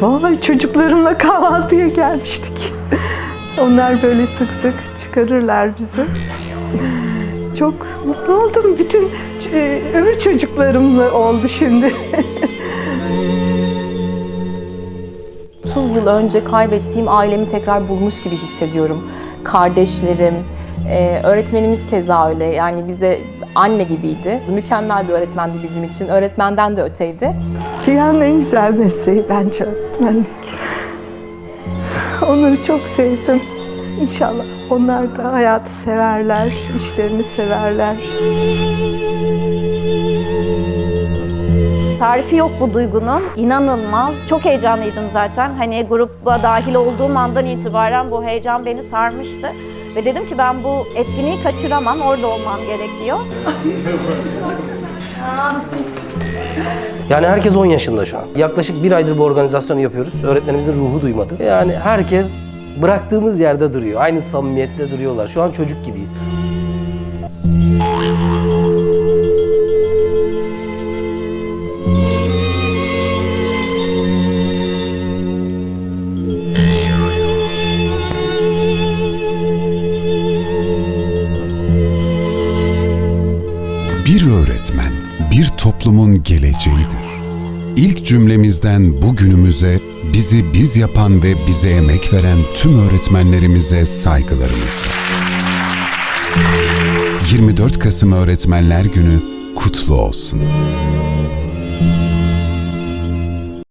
Vallahi çocuklarımla kahvaltıya gelmiştik. Onlar böyle sık sık çıkarırlar bizi. Çok mutlu oldum. Bütün e, öbür çocuklarımla oldu şimdi. 30 yıl önce kaybettiğim ailemi tekrar bulmuş gibi hissediyorum. Kardeşlerim, e, öğretmenimiz keza öyle. Yani bize anne gibiydi. Mükemmel bir öğretmendi bizim için. Öğretmenden de öteydi. Dünyanın en güzel mesleği bence öğretmenlik. Onları çok sevdim. İnşallah onlar da hayatı severler, işlerini severler. Tarifi yok bu duygunun. İnanılmaz. Çok heyecanlıydım zaten. Hani gruba dahil olduğum andan itibaren bu heyecan beni sarmıştı. Ve dedim ki ben bu etkinliği kaçıramam. Orada olmam gerekiyor. Yani herkes 10 yaşında şu an. Yaklaşık bir aydır bu organizasyonu yapıyoruz. Öğretmenimizin ruhu duymadı. Yani herkes bıraktığımız yerde duruyor. Aynı samimiyetle duruyorlar. Şu an çocuk gibiyiz. Bir öğretmen, bir toplumun geleceğidir. İlk cümlemizden bugünümüze bizi biz yapan ve bize emek veren tüm öğretmenlerimize saygılarımızla. 24 Kasım Öğretmenler Günü kutlu olsun.